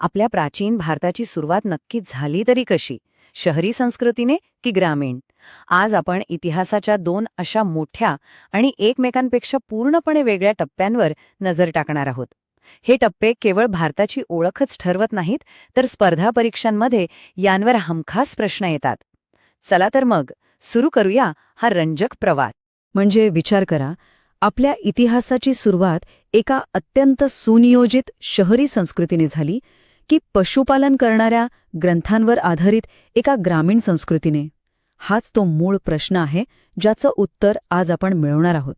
आपल्या प्राचीन भारताची सुरुवात नक्कीच झाली तरी कशी? शहरी संस्कृतीने की ग्रामीण? आज आपण इतिहासाच्या दोन अशा मोठ्या आणि एकमेकांपेक्षा पूर्णपणे वेगळ्या टप्प्यांवर नजर टाकणार आहोत. हे टप्पे केवळ भारताची ओळखच ठरवत नाहीत तर स्पर्धा परीक्षांमध्ये यांवर हमखास प्रश्न येतात. चला तर मग सुरू करूया हा रंजक प्रवास. म्हणजे विचार करा आपल्या इतिहासाची सुरुवात एका अत्यंत सुनियोजित शहरी संस्कृतीने झाली की पशुपालन करणाऱ्या ग्रंथांवर आधारित एका ग्रामीण संस्कृतीने. हाच तो मूळ प्रश्न आहे ज्याचं उत्तर आज आपण मिळवणार आहोत.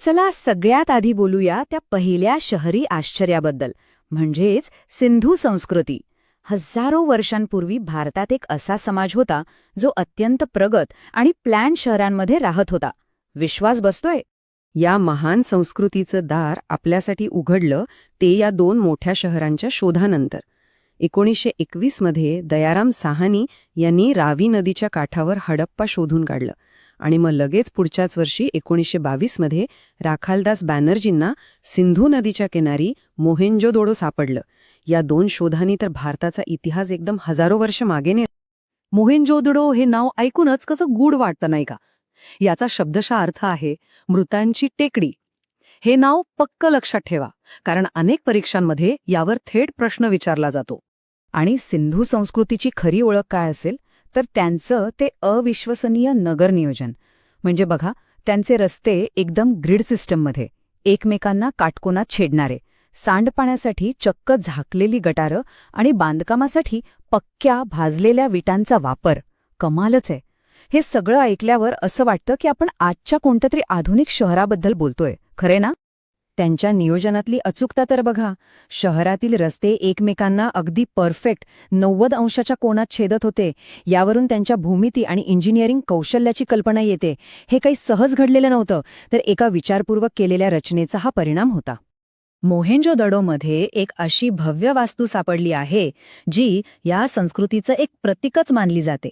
चला सगळ्यात आधी बोलूया त्या पहिल्या शहरी आश्चर्याबद्दल म्हणजेच सिंधू संस्कृती. हजारो वर्षांपूर्वी भारतात एक असा समाज होता जो अत्यंत प्रगत आणि प्लॅन शहरांमध्ये राहत होता. विश्वास बसतोय? या महान संस्कृतीचं दार आपल्यासाठी उघडलं ते या दोन मोठ्या शहरांच्या शोधानंतर. एकोणीसशे एकवीसमध्ये दयाराम साहानी यांनी रावी नदीच्या काठावर हडप्पा शोधून काढलं. आणि मग लगेच पुढच्याच वर्षी एकोणीसशे बावीसमध्ये राखालदास बॅनर्जींना सिंधू नदीच्या किनारी मोहेंजोदोडो सापडलं. या दोन शोधांनी तर भारताचा इतिहास एकदम हजारो वर्ष मागे ने मोहेंजोदडो हे नाव ऐकूनच कसं गूढ वाटतं नाही का? याचा शब्दशा अर्थ आहे मृतांची टेकडी. हे नाव पक्क लक्षात ठेवा कारण अनेक परीक्षांमध्ये यावर थेट प्रश्न विचारला जातो. आणि सिंधू संस्कृतीची खरी ओळख काय असेल तर त्यांचं ते अविश्वसनीय नगर नियोजन. म्हणजे बघा त्यांचे रस्ते एकदम ग्रीड सिस्टममध्ये एकमेकांना काटकोनात छेडणारे सांडपाण्यासाठी चक्क झाकलेली गटारं आणि बांधकामासाठी पक्क्या भाजलेल्या विटांचा वापर. कमालच आहे. हे सगळं ऐकल्यावर असं वाटतं की आपण आजच्या कोणत्या तरी आधुनिक शहराबद्दल बोलतोय. खरे ना? त्यांच्या नियोजनातली अचूकता तर बघा. शहरातील रस्ते एकमेकांना अगदी परफेक्ट नव्वद अंशाच्या कोणात छेदत होते. यावरून त्यांच्या भूमिती आणि इंजिनिअरिंग कौशल्याची कल्पना येते. हे काही सहज घडलेलं नव्हतं तर एका विचारपूर्वक केलेल्या रचनेचा हा परिणाम होता. मोहेंजोदडोमध्ये एक अशी भव्य वास्तू सापडली आहे जी या संस्कृतीचं एक प्रतीकच मानली जाते.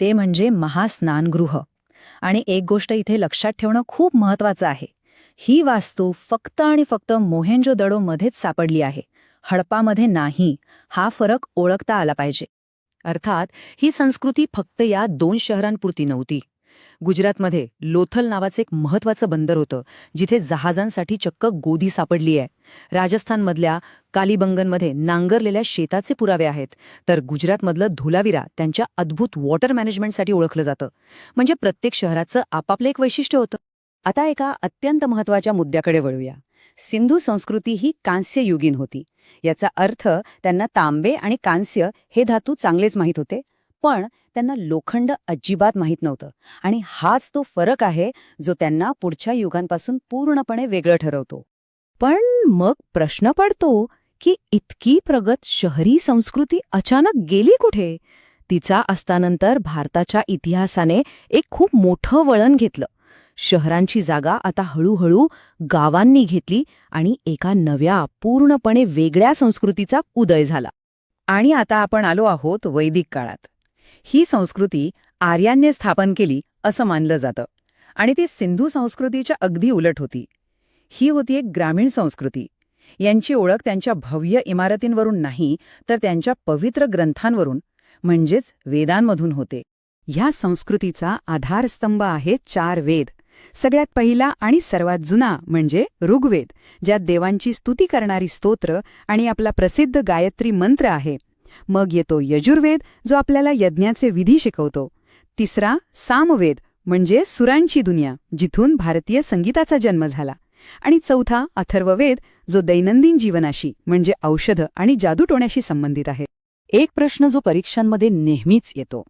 ते म्हणजे महास्नानगृह. आणि एक गोष्ट इथे लक्षात ठेवणं खूप महत्वाचं आहे. ही वास्तू फक्त आणि फक्त मोहेंजोदडोमध्येच सापडली आहे. हडपामध्ये नाही. हा फरक ओळखता आला पाहिजे. अर्थात ही संस्कृती फक्त या दोन शहरांपुरती नव्हती. गुजरातमध्ये लोथल नावाचं एक महत्वाचं बंदर होतं जिथे जहाजांसाठी चक्क गोधी सापडली आहे. राजस्थानमधल्या कालीबंगनमध्ये नांगरलेल्या शेताचे पुरावे आहेत तर गुजरातमधलं धुलाविरा त्यांच्या अद्भुत वॉटर मॅनेजमेंटसाठी ओळखलं जातं. म्हणजे प्रत्येक शहराचं आपापलं एक वैशिष्ट्य होतं. आता एका अत्यंत महत्त्वाच्या मुद्द्याकडे वळूया. सिंधू संस्कृती ही कांस्ययुगीन होती. याचा अर्थ त्यांना तांबे आणि कांस्य हे धातू चांगलेच माहीत होते पण त्यांना लोखंड अजिबात माहीत नव्हतं आणि हाच तो फरक आहे जो त्यांना पुढच्या युगांपासून पूर्णपणे वेगळं ठरवतो. पण मग प्रश्न पडतो की इतकी प्रगत शहरी संस्कृती अचानक गेली कुठे? तिचा असतानंतर भारताच्या इतिहासाने एक खूप मोठं वळण घेतलं. शहरांची जागा आता हळूहळू गावांनी घेतली आणि एका नव्या पूर्णपणे वेगळ्या संस्कृतीचा उदय झाला. आणि आता आपण आलो आहोत वैदिक काळात. ही संस्कृती आर्यांनी स्थापन केली असं मानलं जातं. आणि ती सिंधू संस्कृतीच्या अगदी उलट होती. ही होती एक ग्रामीण संस्कृती. यांची ओळख त्यांच्या भव्य इमारतींवरून नाही तर त्यांच्या पवित्र ग्रंथांवरून म्हणजेच वेदांमधून होते. ह्या संस्कृतीचा आधारस्तंभ आहे चार वेद. सगळ्यात पहिला आणि सर्वात जुना म्हणजे ऋग्वेद ज्यात देवांची स्तुती करणारी स्तोत्र आणि आपला प्रसिद्ध गायत्री मंत्र आहे. मग येतो यजुर्वेद जो आपल्याला यज्ञाचे विधी शिकवतो. तिसरा सामवेद म्हणजे सुरांची दुनिया जिथून भारतीय संगीताचा जन्म झाला. आणि चौथा अथर्ववेद जो दैनंदिन जीवनाशी म्हणजे औषधं आणि जादूटोण्याशी संबंधित आहे. एक प्रश्न जो परीक्षांमध्ये नेहमीच येतो.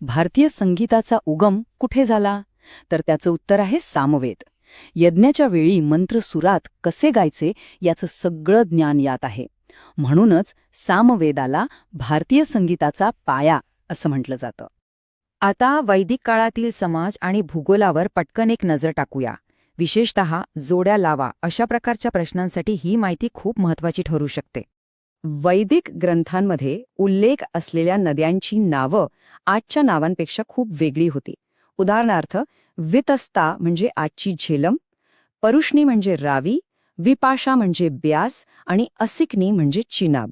भारतीय संगीताचा उगम कुठे झाला? तर त्याचं उत्तर आहे सामवेद. यज्ञाच्या वेळी मंत्र सुरात कसे गायचे याचं सगळं ज्ञान यात आहे. म्हणूनच सामवेदाला भारतीय संगीताचा पाया असं म्हटलं जातं. आता वैदिक काळातील समाज आणि भूगोलावर पटकन एक नजर टाकूया. विशेषत जोड्या लावा अशा प्रकारच्या प्रश्नांसाठी ही माहिती खूप महत्वाची ठरू शकते. वैदिक ग्रंथांमध्ये उल्लेख असलेल्या नद्यांची नावं आजच्या नावांपेक्षा खूप वेगळी होती. उदाहरणार्थ वितस्ता म्हणजे आजची झेलम परुष्णी म्हणजे रावी विपाशा म्हणजे ब्यास आणि असिकनी म्हणजे चिनाब.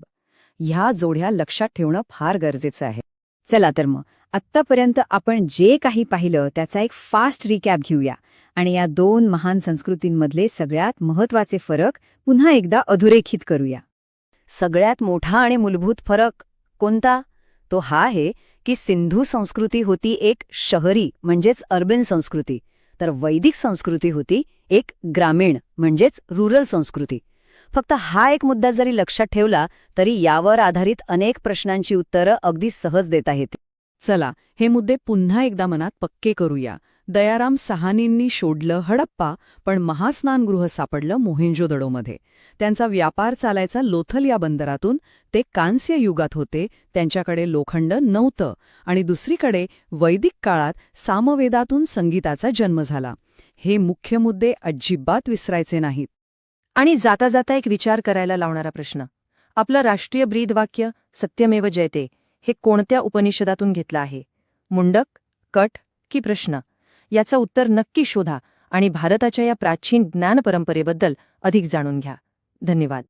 ह्या जोड्या लक्षात ठेवणं फार गरजेचं आहे. चला तर मग आत्तापर्यंत आपण जे काही पाहिलं त्याचा एक फास्ट रिकॅप घेऊया आणि या दोन महान संस्कृतींमधले सगळ्यात महत्त्वाचे फरक पुन्हा एकदा अधोरेखित करूया. सगळ्यात मोठा आणि मूलभूत फरक कोणता? तो हा आहे की सिंधू संस्कृती होती एक शहरी म्हणजेच अर्बन संस्कृती. तर वैदिक संस्कृती होती एक ग्रामीण म्हणजेच रुरल संस्कृती. फक्त हा एक मुद्दा जरी लक्षात ठेवला तरी यावर आधारित अनेक प्रश्नांची उत्तरं अगदी सहज देता येतील. चला हे मुद्दे पुन्हा एकदा मनात पक्के करूया. दयाराम सहानींनी शोधलं हडप्पा पण महास्नानगृह सापडलं मोहेंजोदडोमध्ये. त्यांचा व्यापार चालायचा लोथल या बंदरातून ते कांस्य युगात होते त्यांच्याकडे लोखंड नव्हतं आणि दुसरीकडे वैदिक काळात सामवेदातून संगीताचा जन्म झाला. हे मुख्य मुद्दे अजिबात विसरायचे नाहीत. आणि जाता जाता एक विचार करायला लावणारा प्रश्न. आपलं राष्ट्रीय ब्रीदवाक्य सत्यमेव जयते हे कोणत्या उपनिषदातून घेतलं आहे? मुंडक कट की प्रश्न? याचं उत्तर नक्की शोधा आणि भारताच्या या प्राचीन ज्ञानपरंपरेबद्दल अधिक जाणून घ्या. धन्यवाद.